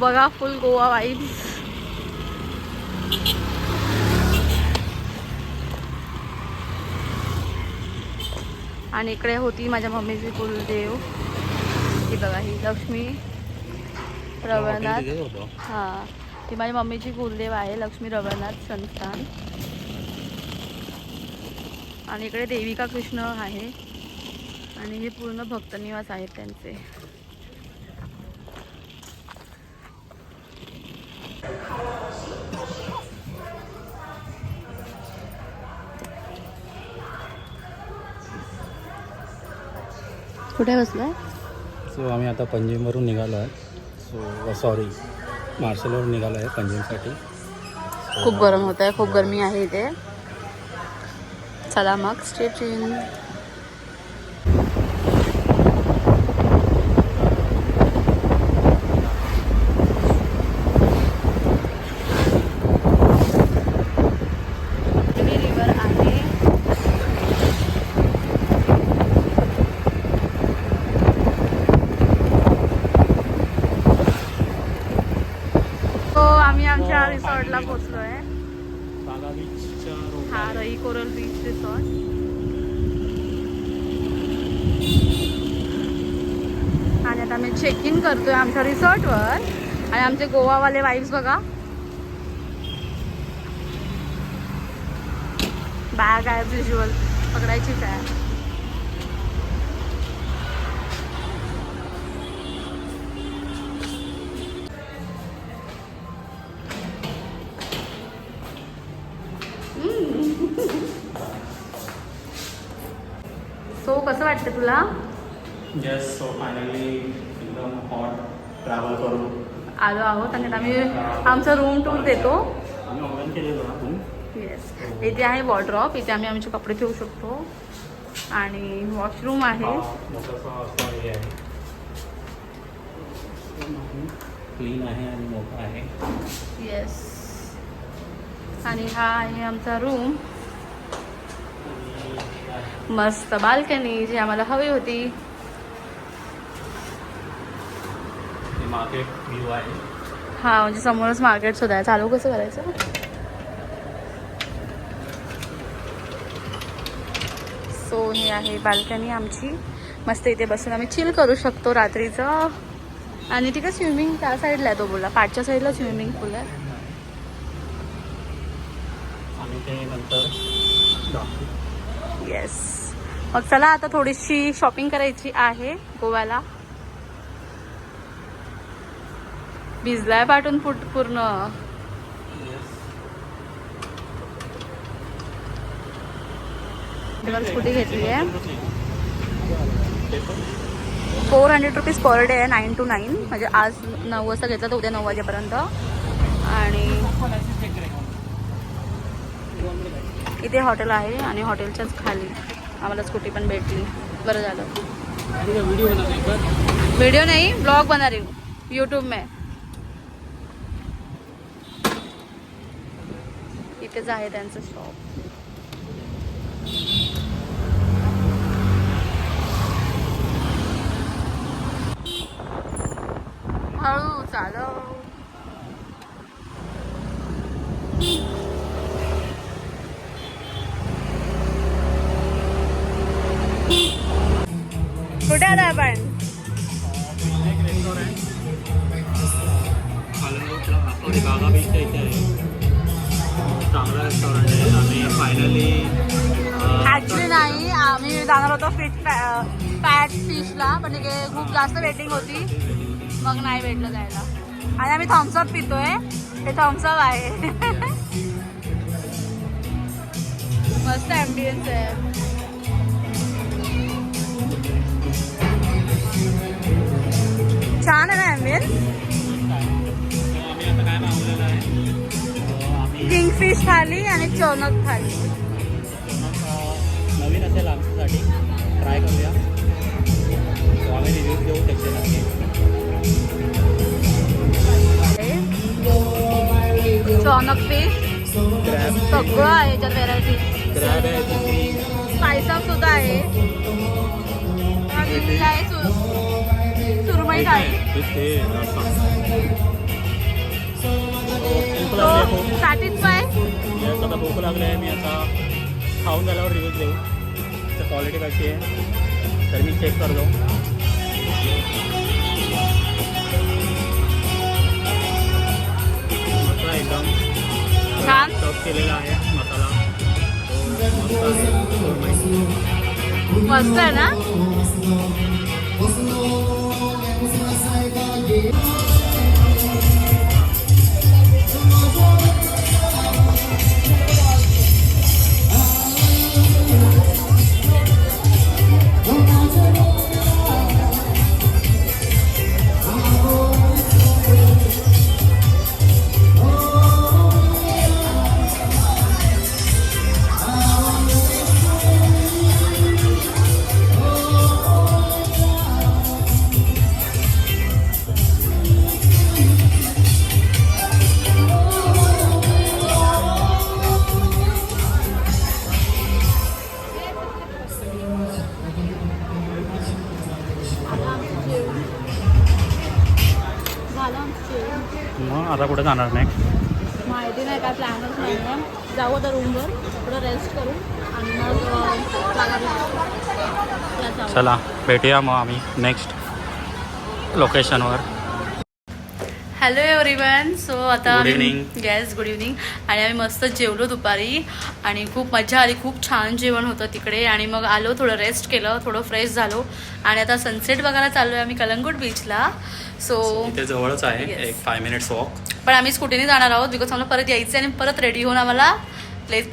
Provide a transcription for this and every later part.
बघा फुल गोवा वाईब्स आणि इकडे होती माझ्या मम्मीची कुलदेव. ही बघा ही लक्ष्मी रवळनाथ. हां ती माझ्या मम्मीची कुलदेव आहे लक्ष्मी रवळनाथ संस्थान. आणि इकडे देविका कृष्ण आहे. आणि हे पूर्ण भक्तनिवास आहेत त्यांचे. कुठे बसलाय? सो आम्ही आता पंजिमवरून निघालो आहे. सो सॉरी मार्शलवरून निघालो आहे पंजिमसाठी खूप गरम होत आहे खूप गरमी आहे इथे. चला मग स्टेट रिव्हर आहे तो आम्ही आमच्या पोहोचलोय. बागा बीचच्या हा रई कोरल बीच रिसॉर्ट आणि आता मी चेक इन करतोय आमच्या रिसॉर्टवर आणि आमचे गोवावाले वाईफ्स बघा. बॅग आहे व्हिज्युअल पकडायचीच आहे. वाटतं तुला? येस सो फायनली एकदम हॉट ट्रॅव्हल करू. आलो आहोत आणि आम्ही आमचा रूम टूर देतो. येस इथे आहे वॉर्ड्रॉप इथे आम्ही आमचे कपडे ठेवू शकतो. आणि वॉशरूम हे आहे. क्लीन आहे आणि मोठा आहे. येस आणि हा आहे आमचा रूम मस्त बाल्कनी जी आम्हाला हवी होती. हा म्हणजे समोरच मार्केट सुद्धा आहे चालू कसं करायचं? सो ही आहे बाल्कनी आमची. मस्त इथे बसून आम्ही चिल करू शकतो रात्रीचं. आणि तिकडे स्विमिंग त्या साईडला आहे तो बोला पाठच्या साईडला स्विमिंग पूल आहे. येस मग चला आता थोडीशी शॉपिंग करायची आहे गोव्याला. भिजलाय पाठून फुट पूर्ण. स्कूटी घेतली आहे. Four hundred rupees per day आहे नाईन टू नाईन म्हणजे आज नऊ वाजता घेतला तर उद्या नऊ वाजेपर्यंत. आणि इथे हॉटेल आहे आणि हॉटेलच्याच खाली. आम्हाला स्कूटी पण भेटली. बरं झालं. व्हिडिओ नहीं ब्लॉग बना रही हूँ यूट्यूब में. इथेच आहे त्यांचं शॉप सॉरी बागा बीचच्या इथे आहे. चांगला रेस्टॉरंट आहे. आम्ही फायनली ऍक्च्युली नाही आम्ही जाणार होतो फिश फॅट फिशला पण तिथे खूप जास्त वेटिंग होती. मग नाही भेटलं जायला. आणि आम्ही थम्सअप पितोय. हे थम्सअप आहे. मस्त ॲम्बियन्स आहे. छान आहे ना ॲम्बियन्स किंगफिश थाली आणि चोनक थाली. नवीन असेल आमच्यासाठी. ट्राय करूया. आम्ही रिव्ह्यूज देऊ त्याचे नक्की. चोनक फिश सगळं आहे याच्यात व्हेरायटी स्पायसअप सुद्धा आहे. सुरमई थाळी. तिथे रस्सा भूक लागली आहे मी आता खाऊन झाल्यावर रिव्ह्यू देऊ तर क्वालिटी कशी आहे तर मी चेक करतो एकदम छान टॉप केलेला आहे मसाला. मस्त आहे ना जाणार नाही माहिती नाही काय प्लॅनच नाही आहे. जाऊ आता रूमवर थोडं रेस्ट करू आणि मग. चला भेटूया मग आम्ही नेक्स्ट लोकेशनवर हॅलो एव्हरीवन सो आता. गॅस गुड इव्हनिंग आणि आम्ही मस्त जेवलो दुपारी आणि खूप मजा आली खूप छान जेवण होतं तिकडे. आणि मग आलो थोडं रेस्ट केलं थोडं फ्रेश झालो. आणि आता सनसेट बघायला चाललो आहे आम्ही कलंगूट बीचला सो इथे जवळच आहे Yes. एक फाय मिनिट्स वॉक पण आम्ही स्कूटीने जाणार आहोत बिकॉज आम्हाला परत यायचं आहे आणि परत रेडी होऊन आम्हाला प्लेस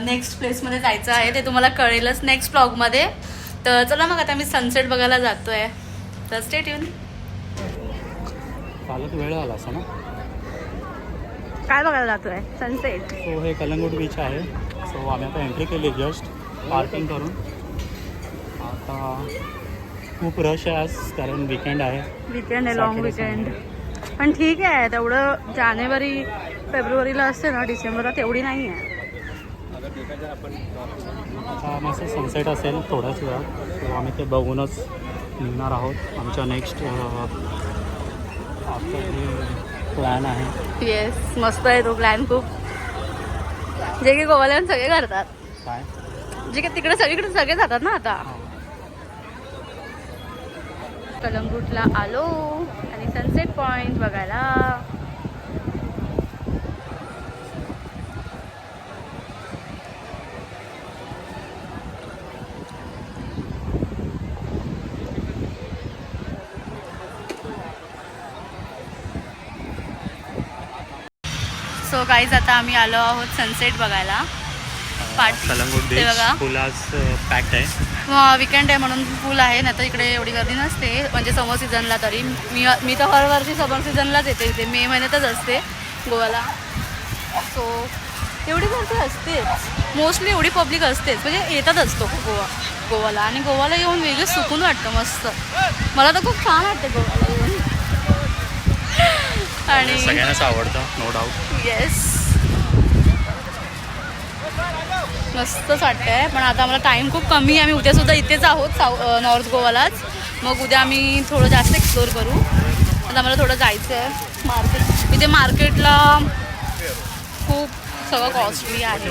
नेक्स्ट प्लेसमध्ये जायचं आहे. ते तुम्हाला कळेलच नेक्स्ट ब्लॉगमध्ये तर चला मग आता आम्ही सनसेट बघायला जातो आहे तर स्टेट येऊन वेळ झाला असं ना? काय बघायला जातो आहे सनसेट सो हे कलंगूट बीच आहे. सो आम्ही आता एंट्री केली जस्ट पार्किंग करून. आता खूप रश आहे आज कारण विकेंड आहे. विकेंड आहे लॉंग विकेंड पण ठीक आहे तेवढं जानेवारी फेब्रुवारीला असते ना डिसेंबरला तेवढी नाही आहे मस्त सनसेट असेल थोड्याच वेळात आम्ही ते बघूनच निघणार आहोत. आमच्या नेक्स्ट प्लॅन आहे. येस मस्त आहे तो प्लॅन खूप. जे की गोवाला सगळे करतात. काय? जे की तिकडे सगळीकडे सगळे जातात ना आता. कलंगूटला आलो. आणि सनसेट पॉइंट बघायला. सो काहीच आता आम्ही आलो आहोत सनसेट बघायला. पार्टी. कलंगूट ते बघा. बीच फुल आज पॅक्ड आहे विकेंड आहे म्हणून फुल आहे ना तर इकडे एवढी गर्दी नसते. म्हणजे समर सीझनला तरी. मी मी तर हर वर्षी समर सीझनलाच येते इथे. मे महिन्यातच असते गोव्याला. सो एवढी गर्दी असतेच. मोस्टली एवढी पब्लिक असतेच. म्हणजे येतात असतो गोवा गोवाला आणि गोवाला येऊन वेगळं सुकून वाटतं मस्त. मला तर खूप छान वाटतं गोवाला येऊन. आणि सगळ्यांनाच आवडतं नो डाऊट येस मस्तच वाटतंय. पण आता आम्हाला टाईम खूप कमी आहे. आम्ही उद्यासुद्धा इथेच आहोत साऊ नॉर्थ गोवालाच. मग उद्या आम्ही थोडं जास्त एक्सप्लोअर करू. आता आम्हाला थोडं जायचं आहे मार्केट इथे मार्केटला खूप सगळं कॉस्टली आहे.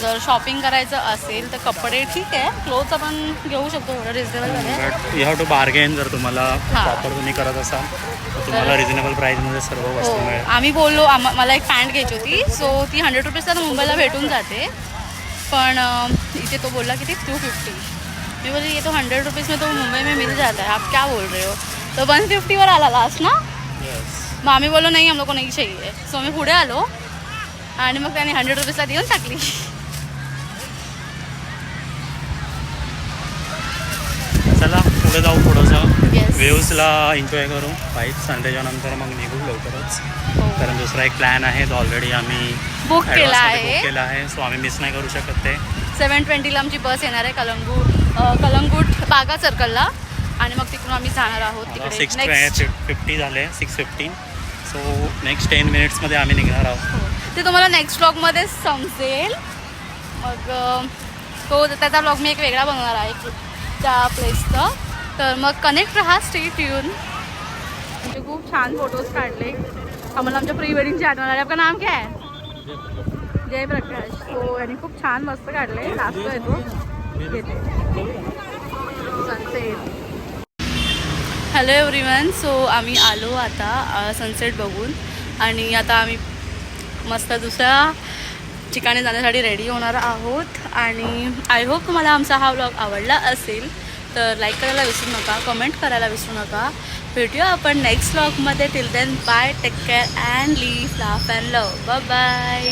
जर शॉपिंग करायचं असेल तर कपडे ठीक आहे. क्लोथ्स आपण घेऊ शकतो. थोडं रिजनेबलमध्ये but you have to bargain जर तुम्हाला हा. प्रॉपर तुम्ही करत असाल तर तुम्हाला रिजनेबल प्राईजमध्ये सर्व हो. वस्तू मिळेल. आम्ही बोललो आम मला एक पॅन्ट घ्यायची होती. सो ती हंड्रेड रुपीजला तर मुंबईला भेटून जाते. पण इथे तो बोलला की ती टू फिफ्टी मी बोली ये तो हंड्रेड रुपीज़ में तो मुंबई में मिल जाता है. आप क्या बोल रहे हो? तो वन फिफ्टीवर आला लास्ट ना? मग आम्ही बोललो नाही को नाही चाहिए. सो आम्ही पुढे आलो. आणि मग त्याने हंड्रेड रुपीजला देऊन टाकली. चला पुढे जाऊ थोडंसं. वेव्सला एन्जॉय करू. बाईक संडेच्या नंतर मग निघू लवकरच. कारण दुसरा एक प्लॅन आहे. तो ऑलरेडी आम्ही बुक केला आहे. केला आहे. सो आम्ही मिस नाही करू शकत ते. सेवन ट्वेंटीला आमची बस येणार आहे कलंगूट कलंगूट बागा सर्कलला आणि मग तिकडून आम्ही जाणार आहोत तिकडे. सिक्स फिफ्टी झाले. Six fifteen so next ten मिनिट्समध्ये आम्ही निघणार आहोत. ते तुम्हाला नेक्स्ट ब्लॉगमध्येच समजेल. मग तो त्याचा ब्लॉग मी एक वेगळा बनवणार आहे. त्या प्लेसचं तर मग कनेक्ट राहा स्टेट येऊन म्हणजे खूप छान फोटोज काढले. आम्हाला आमच्या प्री वेडिंगची आठवण आली. आपका नाम क्या है जयप्रकाश सो यांनी खूप छान मस्त काढले. नाचतोय तो घेते हॅलो एव्हरीवन सो आम्ही आलो आता सनसेट बघून. आणि आता आम्ही मस्त दुसऱ्या ठिकाणी जाण्यासाठी रेडी होणार आहोत. आणि आय होप तुम्हाला आमचा हा व्लॉग आवडला असेल. तर लाईक करायला विसरू नका कमेंट करायला विसरू नका. भेटूया आपण next व्लॉगमध्ये till then bye take care and live laugh and love bye